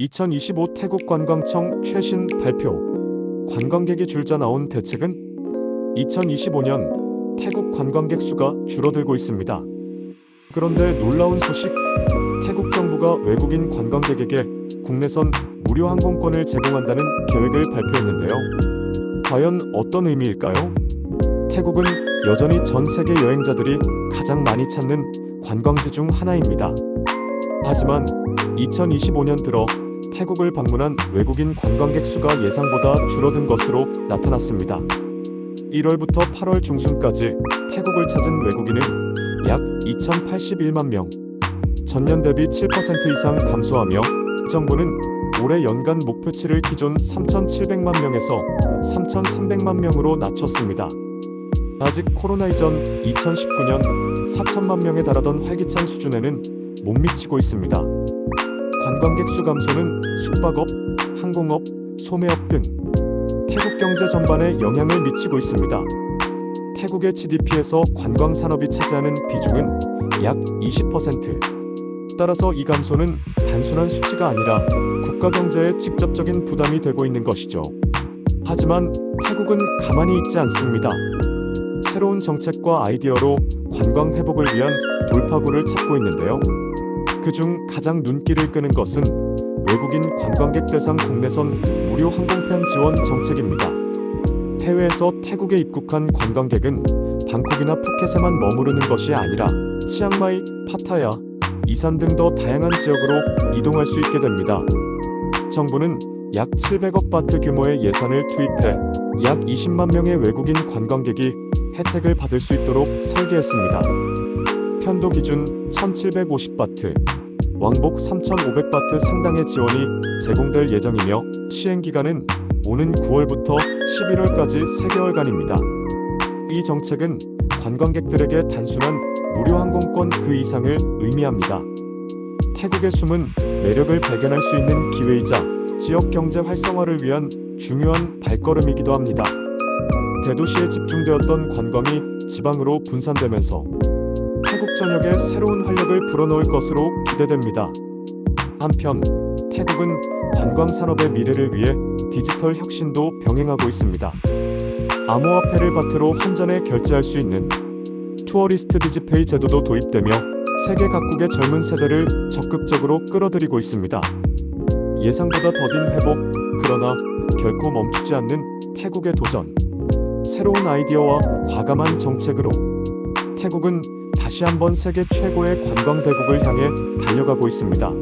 2025 태국 관광청 최신 발표. 관광객이 줄자 나온 대책은 2025년 태국 관광객 수가 줄어들고 있습니다. 그런데 놀라운 소식. 태국 정부가 외국인 관광객에게 국내선 무료 항공권을 제공한다는 계획을 발표했는데요. 과연 어떤 의미일까요? 태국은 여전히 전 세계 여행자들이 가장 많이 찾는 관광지 중 하나입니다. 하지만 2025년 들어 태국을 방문한 외국인 관광객 수가 예상보다 줄어든 것으로 나타났습니다. 1월부터 8월 중순까지 태국을 찾은 외국인은 약 2,081만 명, 전년 대비 7% 이상 감소하며 정부는 올해 연간 목표치를 기존 3,700만 명에서 3,300만 명으로 낮췄습니다. 아직 코로나 이전 2019년 4천만 명에 달하던 활기찬 수준에는 못 미치고 있습니다. 관광객 수 감소는 숙박업, 항공업, 소매업 등 태국 경제 전반에 영향을 미치고 있습니다. 태국의 GDP에서 관광 산업이 차지하는 비중은 약 20%. 따라서 이 감소는 단순한 수치가 아니라 국가 경제에 직접적인 부담이 되고 있는 것이죠. 하지만 태국은 가만히 있지 않습니다. 새로운 정책과 아이디어로 관광 회복을 위한 돌파구를 찾고 있는데요. 그중 가장 눈길을 끄는 것은 외국인 관광객 대상 국내선 무료 항공편 지원 정책입니다. 해외에서 태국에 입국한 관광객은 방콕이나 푸켓에만 머무르는 것이 아니라 치앙마이, 파타야, 이산 등 더 다양한 지역으로 이동할 수 있게 됩니다. 정부는 약 700억 바트 규모의 예산을 투입해 약 20만 명의 외국인 관광객이 혜택을 받을 수 있도록 설계했습니다. 편도 기준 1,750바트, 왕복 3,500바트 상당의 지원이 제공될 예정이며 시행 기간은 오는 9월부터 11월까지 3개월간입니다. 이 정책은 관광객들에게 단순한 무료 항공권 그 이상을 의미합니다. 태국의 숨은 매력을 발견할 수 있는 기회이자 지역 경제 활성화를 위한 중요한 발걸음이기도 합니다. 대도시에 집중되었던 관광이 지방으로 분산되면서 전역에 새로운 활력을 불어넣을 것으로 기대됩니다. 한편 태국은 관광 산업의 미래를 위해 디지털 혁신도 병행하고 있습니다. 암호화폐를 바탕으로 환전에 결제할 수 있는 투어리스트 디지페이 제도도 도입되며 세계 각국의 젊은 세대를 적극적으로 끌어들이고 있습니다. 예상보다 더딘 회복, 그러나 결코 멈추지 않는 태국의 도전. 새로운 아이디어와 과감한 정책으로 태국은 다시 한번 세계 최고의 관광 대국을 향해 달려가고 있습니다.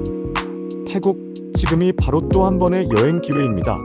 태국, 지금이 바로 또 한 번의 여행 기회입니다.